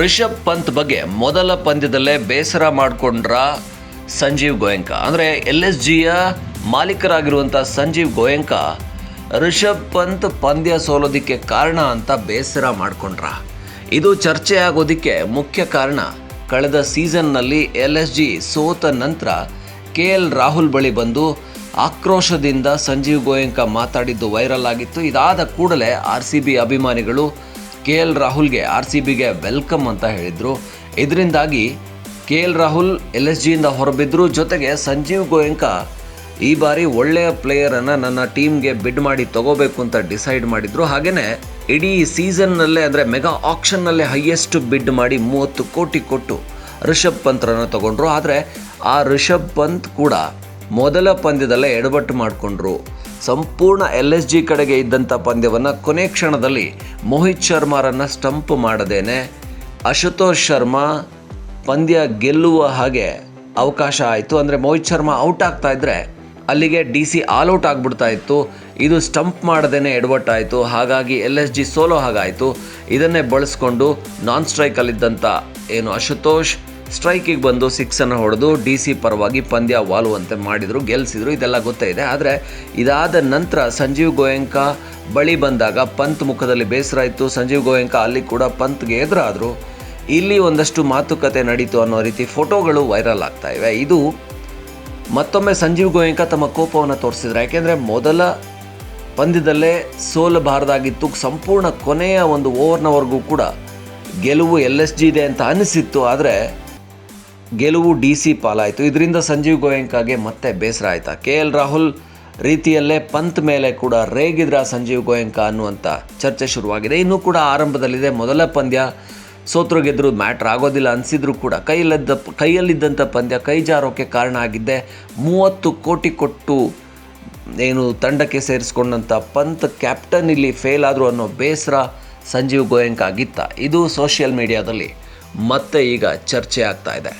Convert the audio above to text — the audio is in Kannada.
ರಿಷಬ್ ಪಂತ್ ಬಗ್ಗೆ ಮೊದಲ ಪಂದ್ಯದಲ್ಲೇ ಬೇಸರ ಮಾಡಿಕೊಂಡ್ರ ಸಂಜೀವ್ ಗೋಯಂಕ. ಅಂದರೆ ಎಲ್ ಎಸ್ ಜಿಯ ಮಾಲೀಕರಾಗಿರುವಂಥ ಸಂಜೀವ್ ಗೋಯಂಕ ರಿಷಬ್ ಪಂತ್ ಪಂದ್ಯ ಸೋಲೋದಕ್ಕೆ ಕಾರಣ ಅಂತ ಬೇಸರ ಮಾಡಿಕೊಂಡ್ರ. ಇದು ಚರ್ಚೆ ಆಗೋದಕ್ಕೆ ಮುಖ್ಯ ಕಾರಣ. ಕಳೆದ ಸೀಸನ್ನಲ್ಲಿ ಎಲ್ ಎಸ್ ಜಿ ಸೋತ ನಂತರ ಕೆ ಎಲ್ ರಾಹುಲ್ ಬಳಿ ಬಂದು ಆಕ್ರೋಶದಿಂದ ಸಂಜೀವ್ ಗೋಯಂಕ ಮಾತಾಡಿದ್ದು ವೈರಲ್ ಆಗಿತ್ತು. ಇದಾದ ಕೂಡಲೇ ಆರ್ ಸಿ ಬಿ ಅಭಿಮಾನಿಗಳು ಕೆ ಎಲ್ ರಾಹುಲ್ಗೆ ಆರ್ ಸಿ ಬಿಗೆ ವೆಲ್ಕಮ್ ಅಂತ ಹೇಳಿದರು. ಇದರಿಂದಾಗಿ K L Rahul L S ಜಿಯಿಂದ ಹೊರಬಿದ್ದರು ಜೊತೆಗೆ ಸಂಜೀವ್ ಗೋಯಂಕ ಈ ಬಾರಿ ಒಳ್ಳೆಯ ಪ್ಲೇಯರನ್ನು ನನ್ನ ಟೀಮ್ಗೆ ಬಿಡ್ ಮಾಡಿ ತಗೋಬೇಕು ಅಂತ ಡಿಸೈಡ್ ಮಾಡಿದರು. ಹಾಗೆಯೇ ಇಡೀ ಸೀಸನ್ನಲ್ಲೇ ಅಂದರೆ ಮೆಗಾ ಆಕ್ಷನ್ನಲ್ಲೇ ಹೈಯೆಸ್ಟ್ ಬಿಡ್ ಮಾಡಿ ಮೂವತ್ತು ಕೋಟಿ ಕೊಟ್ಟು ರಿಷಬ್ ಪಂತ್ರನ್ನು ತಗೊಂಡ್ರು. ಆದರೆ ಆ ರಿಷಬ್ ಪಂತ್ ಕೂಡ ಮೊದಲ ಪಂದ್ಯದಲ್ಲೇ ಎಡಬಟ್ಟು ಮಾಡಿಕೊಂಡ್ರು. ಸಂಪೂರ್ಣ ಎಲ್ ಎಸ್ ಜಿ ಕಡೆಗೆ ಇದ್ದಂಥ ಪಂದ್ಯವನ್ನು ಕೊನೆ ಕ್ಷಣದಲ್ಲಿ ಮೋಹಿತ್ ಶರ್ಮಾರನ್ನು ಸ್ಟಂಪ್ ಮಾಡದೇನೆ. ಅಶುತೋಷ್ ಶರ್ಮಾ ಪಂದ್ಯ ಗೆಲ್ಲುವ ಹಾಗೆ ಅವಕಾಶ ಆಯಿತು. ಅಂದರೆ ಮೋಹಿತ್ ಶರ್ಮಾ ಔಟ್ ಆಗ್ತಾ ಇದ್ದರೆ ಅಲ್ಲಿಗೆ ಡಿ ಸಿ ಆಲ್ ಔಟ್ ಆಗಿಬಿಡ್ತಾ ಇತ್ತು. ಇದು ಸ್ಟಂಪ್ ಮಾಡದೇನೆ ಎಡವಟ್ಟಾಯಿತು ಹಾಗಾಗಿ ಎಲ್ ಎಸ್ ಜಿ ಸೋಲೋ ಹಾಗಾಯಿತು. ಇದನ್ನೇ ಬಳಸ್ಕೊಂಡು ನಾನ್ ಸ್ಟ್ರೈಕಲ್ಲಿದ್ದಂಥ ಏನು ಅಶುತೋಷ್ ಸ್ಟ್ರೈಕಿಗೆ ಬಂದು ಸಿಕ್ಸನ್ನು ಹೊಡೆದು ಡಿ ಸಿ ಪರವಾಗಿ ಪಂದ್ಯ ವಾಲುವಂತೆ ಮಾಡಿದರು ಗೆಲ್ಲಿಸಿದ್ರು ಇದೆಲ್ಲ ಗೊತ್ತಾಯಿದೆ ಆದರೆ ಇದಾದ ನಂತರ ಸಂಜೀವ್ ಗೋಯಂಕ ಬಳಿ ಬಂದಾಗ ಪಂತ್ ಮುಖದಲ್ಲಿ ಬೇಸರ ಇತ್ತು. ಸಂಜೀವ್ ಗೋಯಂಕ ಅಲ್ಲಿ ಕೂಡ ಪಂತ್ಗೆ ಎದುರಾದರು. ಇಲ್ಲಿ ಒಂದಷ್ಟು ಮಾತುಕತೆ ನಡೀತು ಅನ್ನೋ ರೀತಿ ಫೋಟೋಗಳು ವೈರಲ್ ಆಗ್ತಾ ಇದು ಮತ್ತೊಮ್ಮೆ ಸಂಜೀವ್ ಗೋಯಂಕ ತಮ್ಮ ಕೋಪವನ್ನು ತೋರಿಸಿದ್ರು, ಯಾಕೆಂದರೆ ಮೊದಲ ಪಂದ್ಯದಲ್ಲೇ ಸೋಲಬಾರದಾಗಿತ್ತು ಸಂಪೂರ್ಣ ಕೊನೆಯ ಒಂದು ಓವರ್ನವರೆಗೂ ಕೂಡ ಗೆಲುವು ಎಲ್ ಎಸ್ ಜಿ ಇದೆ ಅಂತ ಅನಿಸಿತ್ತು. ಆದರೆ ಗೆಲುವು ಡಿ ಸಿ ಪಾಲಾಯಿತು. ಇದರಿಂದ ಸಂಜೀವ್ ಗೋಯಂಕಾಗೆ ಮತ್ತೆ ಬೇಸರ ಆಯ್ತಾ? ಕೆ ಎಲ್ ರಾಹುಲ್ ರೀತಿಯಲ್ಲೇ ಪಂತ್ ಮೇಲೆ ಕೂಡ ರೇಗಿದ್ರ ಸಂಜೀವ್ ಗೋಯಂಕ ಅನ್ನುವಂಥ ಚರ್ಚೆ ಶುರುವಾಗಿದೆ. ಇನ್ನೂ ಕೂಡ ಆರಂಭದಲ್ಲಿದೆ. ಮೊದಲ ಪಂದ್ಯ ಸೋತ್ರು ಗೆದ್ದರು ಮ್ಯಾಟ್ರ್ ಆಗೋದಿಲ್ಲ ಅನಿಸಿದ್ರು ಕೂಡ ಕೈಯಲ್ಲಿದ್ದ ಕೈಯಲ್ಲಿದ್ದಂಥ ಪಂದ್ಯ ಕೈ ಜಾರೋಕ್ಕೆ ಕಾರಣ ಆಗಿದ್ದೆ. ಮೂವತ್ತು ಕೋಟಿ ಕೊಟ್ಟು ಏನು ತಂಡಕ್ಕೆ ಸೇರಿಸ್ಕೊಂಡಂಥ ಪಂತ್ ಕ್ಯಾಪ್ಟನ್ ಇಲ್ಲಿ ಫೇಲ್ ಆದರು ಅನ್ನೋ ಬೇಸರ ಸಂಜೀವ್ ಗೋಯಂಕ ಆಗಿತ್ತ? ಇದು ಸೋಷಿಯಲ್ ಮೀಡಿಯಾದಲ್ಲಿ ಮತ್ತೆ ಈಗ ಚರ್ಚೆ ಆಗ್ತಾ ಇದೆ.